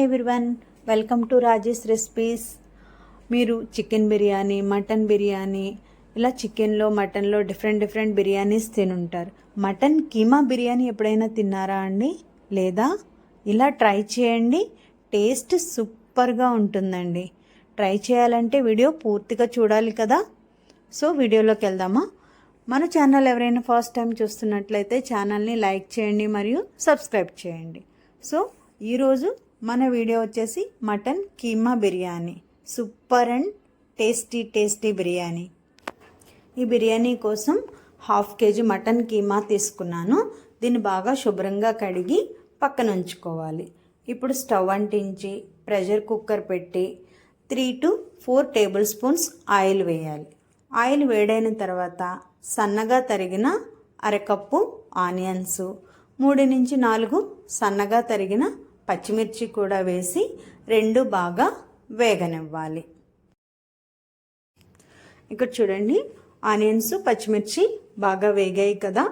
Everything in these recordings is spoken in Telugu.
Hi everyone welcome to Rajesh recipes మీరు చికెన్ బిర్యానీ మటన్ బిర్యానీ ఇలా చికెన్లో మటన్లో డిఫరెంట్ డిఫరెంట్ బిర్యానీస్ తినుంటారు. మటన్ కీమా బిర్యానీ ఎప్పుడైనా తిన్నారా అండి? లేదా? ఇలా ట్రై చేయండి. టేస్ట్ సూపర్గా ఉంటుందండి. ట్రై చేయాలంటే వీడియో పూర్తిగా చూడాలి కదా. సో వీడియోలోకి వెళ్దామా? మన ఛానల్ ఎవరైనా ఫస్ట్ టైం చూస్తున్నట్లయితే ఛానల్ని లైక్ చేయండి మరియు సబ్స్క్రైబ్ చేయండి. సో ఈరోజు మన వీడియో వచ్చేసి mutton keema biryani. Super and tasty tasty biryani. ఈ బిర్యానీ కోసం హాఫ్ కేజీ మటన్ కీమా తీసుకున్నాను. దీన్ని బాగా శుభ్రంగా కడిగి పక్కన ఉంచుకోవాలి. ఇప్పుడు స్టవ్ అంటించి ప్రెషర్ కుక్కర్ పెట్టి three to four tablespoons oil వేయాలి. ఆయిల్ వేడైన తర్వాత సన్నగా తరిగిన అరకప్పు ఆనియన్స్ మూడు నుంచి నాలుగు సన్నగా తరిగిన పచ్చిమిర్చి కూడా వేసి రెండు బాగా వేగనివ్వాలి. ఇక్కడ చూడండి ఆనియన్స్ పచ్చిమిర్చి బాగా వేగాయి కదా.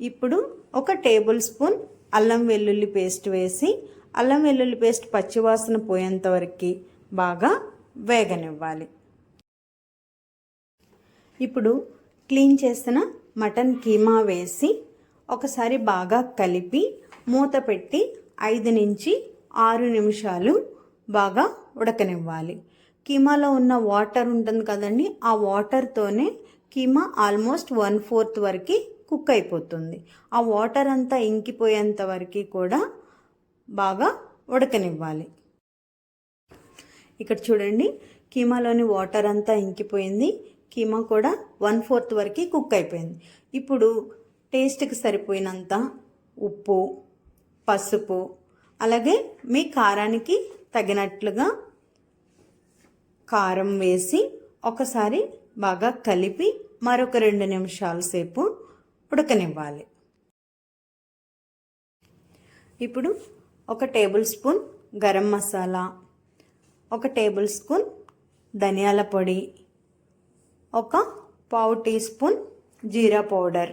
ఇప్పుడు ఒక టేబుల్ స్పూన్ అల్లం వెల్లుల్లి పేస్ట్ వేసి అల్లం వెల్లుల్లి పేస్ట్ పచ్చివాసన పోయేంత వరకు బాగా వేగనివ్వాలి. ఇప్పుడు క్లీన్ చేసిన మటన్ కీమా వేసి ఒకసారి బాగా కలిపి మూత పెట్టి ఐదు నుంచి ఆరు నిమిషాలు బాగా ఉడకనివ్వాలి. కీమాలో ఉన్న వాటర్ ఉంటుంది కదండి ఆ వాటర్తోనే కీమా ఆల్మోస్ట్ వన్ ఫోర్త్ వరకు కుక్ అయిపోతుంది. ఆ వాటర్ అంతా ఇంకిపోయేంత వరకు కూడా బాగా ఉడకనివ్వాలి. ఇక్కడ చూడండి కీమాలోని వాటర్ అంతా ఇంకిపోయింది. కీమా కూడా వన్ ఫోర్త్ వరకు కుక్ అయిపోయింది. ఇప్పుడు టేస్ట్కి సరిపోయినంత ఉప్పు పసుపు అలాగే మీ కారానికి తగినట్లుగా కారం వేసి ఒకసారి బాగా కలిపి మరొక రెండు నిమిషాల సేపు ఉడకనివ్వాలి. ఇప్పుడు ఒక టేబుల్ స్పూన్ గరం మసాలా ఒక టేబుల్ స్పూన్ ధనియాల పొడి ఒక పావు టీ స్పూన్ జీరా పౌడర్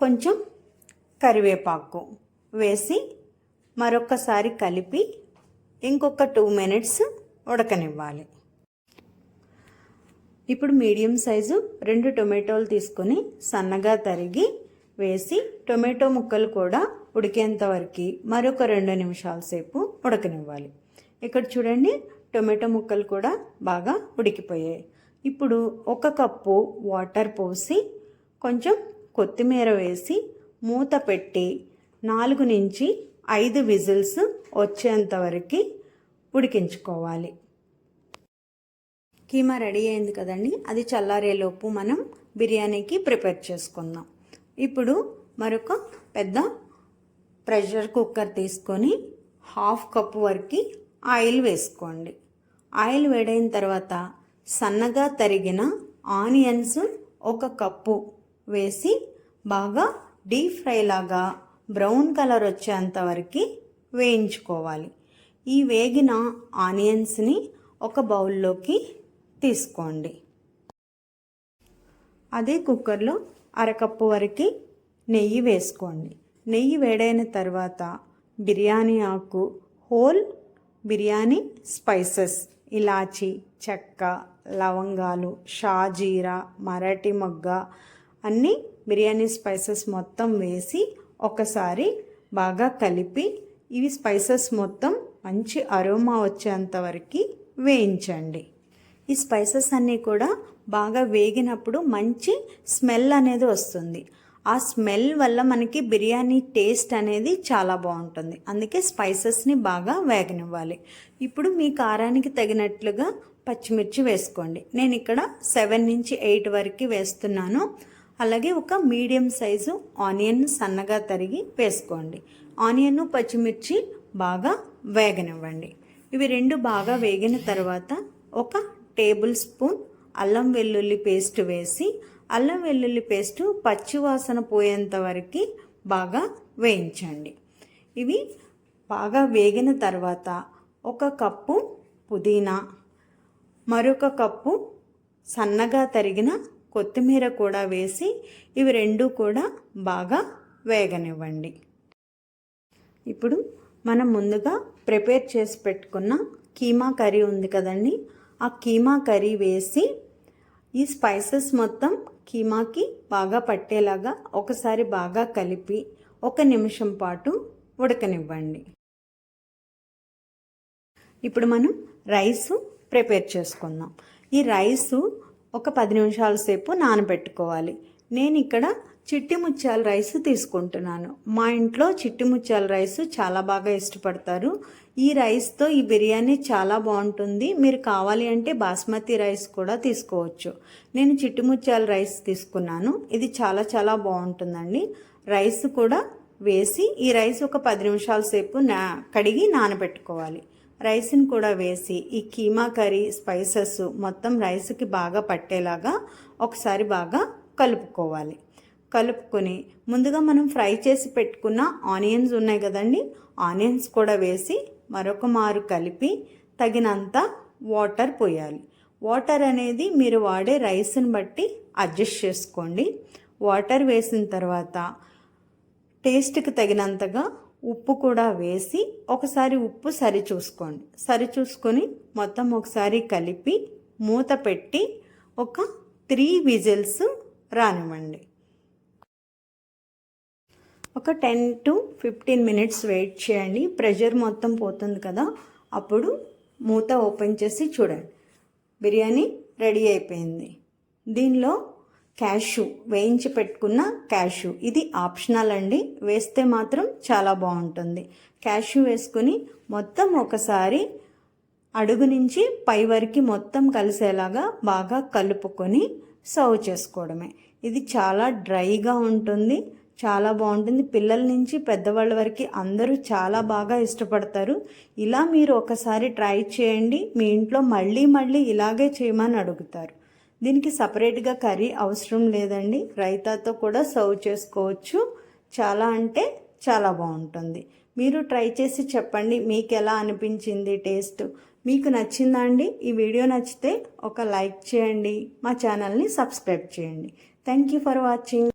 కొంచెం కరివేపాకు. వేసి మరొకసారి కలిపి ఇంకొక టూ మినిట్స్ ఉడకనివ్వాలి. ఇప్పుడు మీడియం సైజు రెండు టొమాటోలు తీసుకొని సన్నగా తరిగి వేసి టొమాటో ముక్కలు కూడా ఉడికేంత వరకు మరొక రెండు నిమిషాల సేపు ఉడకనివ్వాలి. ఇక్కడ చూడండి టొమాటో ముక్కలు కూడా బాగా ఉడికిపోయాయి. ఇప్పుడు ఒక కప్పు వాటర్ పోసి కొంచెం కొత్తిమీర వేసి మూత పెట్టి నాలుగు నుంచి ఐదు విజిల్స్ వచ్చేంత వరకు ఉడికించుకోవాలి. కీమా రెడీ అయింది కదండి? అది చల్లారేలోపు మనం బిర్యానీకి ప్రిపేర్ చేసుకుందాం. ఇప్పుడు మరొక పెద్ద ప్రెషర్ కుక్కర్ తీసుకొని హాఫ్ కప్ వరకు ఆయిల్ వేసుకోండి. ఆయిల్ వేడైన తర్వాత సన్నగా తరిగిన ఆనియన్స్ ఒక కప్పు వేసి బాగా డీప్ ఫ్రై లాగా బ్రౌన్ కలర్ వచ్చేంత వరకు వేయించుకోవాలి. ఈ వేగిన ఆనియన్స్ని ఒక బౌల్లోకి తీసుకోండి. అదే కుక్కర్లో అరకప్పు వరకు నెయ్యి వేసుకోండి. నెయ్యి వేడైన తర్వాత బిర్యానీ ఆకు హోల్ బిర్యానీ స్పైసెస్ ఇలాచి చెక్క లవంగాలు షాజీరా మరాఠీ మొగ్గ అన్నీ బిర్యానీ స్పైసెస్ మొత్తం వేసి ఒకసారి బాగా కలిపి ఇవి స్పైసెస్ మొత్తం మంచి అరోమా వచ్చేంత వరకు వేయించండి. ఈ స్పైసెస్ అన్నీ కూడా బాగా వేగినప్పుడు మంచి స్మెల్ అనేది వస్తుంది. ఆ స్మెల్ వల్ల మనకి బిర్యానీ టేస్ట్ అనేది చాలా బాగుంటుంది. అందుకే స్పైసెస్ని బాగా వేగనివ్వాలి. ఇప్పుడు మీ కారానికి తగినట్లుగా పచ్చిమిర్చి వేసుకోండి. నేను ఇక్కడ సెవెన్ నుంచి ఎయిట్ వరకు వేస్తున్నాను. అలాగే ఒక మీడియం సైజు ఆనియన్ సన్నగా తరిగి వేసుకోండి. ఆనియన్ పచ్చిమిర్చి బాగా వేగనివ్వండి. ఇవి రెండు బాగా వేగిన తర్వాత ఒక టేబుల్ స్పూన్ అల్లం వెల్లుల్లి పేస్ట్ వేసి అల్లం వెల్లుల్లి పేస్ట్ పచ్చివాసన పోయేంత వరకు బాగా వేయించండి. ఇవి బాగా వేగిన తర్వాత ఒక కప్పు పుదీనా మరొక కప్పు సన్నగా తరిగిన కొత్తిమీర కూడా వేసి ఇవి రెండు కూడా బాగా వేగనివ్వండి. ఇప్పుడు మనం ముందుగా ప్రిపేర్ చేసి పెట్టుకున్న కీమా కర్రీ ఉంది కదండి ఆ కీమా కర్రీ వేసి ఈ స్పైసెస్ మొత్తం కీమాకి బాగా పట్టేలాగా ఒకసారి బాగా కలిపి ఒక నిమిషం పాటు ఉడకనివ్వండి. ఇప్పుడు మనం రైస్ ప్రిపేర్ చేసుకుందాం. ఈ రైసు ఒక పది నిమిషాల సేపు నానబెట్టుకోవాలి. నేను ఇక్కడ చిట్టి ముత్యాల రైస్ తీసుకుంటున్నాను. మా ఇంట్లో చిట్టి ముత్యాల రైస్ చాలా బాగా ఇష్టపడతారు. ఈ రైస్తో ఈ బిర్యానీ చాలా బాగుంటుంది. మీరు కావాలి అంటే బాస్మతి రైస్ కూడా తీసుకోవచ్చు. నేను చిట్టి ముత్యాల రైస్ తీసుకున్నాను. ఇది చాలా చాలా బాగుంటుందండి. రైస్ కూడా వేసి ఈ రైస్ ఒక పది నిమిషాల సేపు నా కడిగి నానబెట్టుకోవాలి. రైస్ని కూడా వేసి ఈ కీమా కర్రీ స్పైసెస్ మొత్తం రైస్కి బాగా పట్టేలాగా ఒకసారి బాగా కలుపుకోవాలి. కలుపుకొని ముందుగా మనం ఫ్రై చేసి పెట్టుకున్న ఆనియన్స్ ఉన్నాయి కదండి ఆనియన్స్ కూడా వేసి మరొక మారు కలిపి తగినంత వాటర్ పోయాలి. వాటర్ అనేది మీరు వాడే రైస్ని బట్టి అడ్జస్ట్ చేసుకోండి. వాటర్ వేసిన తర్వాత టేస్ట్కి తగినంతగా ఉప్పు కూడా వేసి ఒకసారి ఉప్పు సరి చూసుకోండి సరి చూసుకొని మొత్తం ఒకసారి కలిపి మూత పెట్టి ఒక త్రీ విజిల్స్ రానివ్వండి. ఒక ten to fifteen minutes wait చేయండి. ప్రెషర్ మొత్తం పోతుంది కదా అప్పుడు మూత ఓపెన్ చేసి చూడండి. బిర్యానీ రెడీ అయిపోయింది. దీనిలో క్యాషు వేయించి పెట్టుకున్న క్యాషు. ఇది ఆప్షనల్ అండి. వేస్తే మాత్రం చాలా బాగుంటుంది. క్యాషు వేసుకుని మొత్తం ఒకసారి అడుగు నుంచి పై వరకు మొత్తం కలిసేలాగా బాగా కలుపుకొని సర్వ్ చేసుకోవడమే. ఇది చాలా డ్రైగా ఉంటుంది. చాలా బాగుంటుంది. పిల్లల నుంచి పెద్దవాళ్ళ వరకు అందరూ చాలా బాగా ఇష్టపడతారు. ఇలా మీరు ఒకసారి ట్రై చేయండి. మీ ఇంట్లో మళ్ళీ మళ్ళీ ఇలాగే చేయమని అడుగుతారు. దీనికి సపరేట్గా కర్రీ అవసరం లేదండి. రైతాతో కూడా సర్వ్ చేసుకోవచ్చు. చాలా అంటే చాలా బాగుంటుంది. మీరు ట్రై చేసి చెప్పండి మీకు ఎలా అనిపించింది టేస్ట్ మీకు నచ్చిందా అండి? ఈ వీడియో నచ్చితే ఒక లైక్ చేయండి. మా ఛానల్ని సబ్స్క్రైబ్ చేయండి. Thank you for watching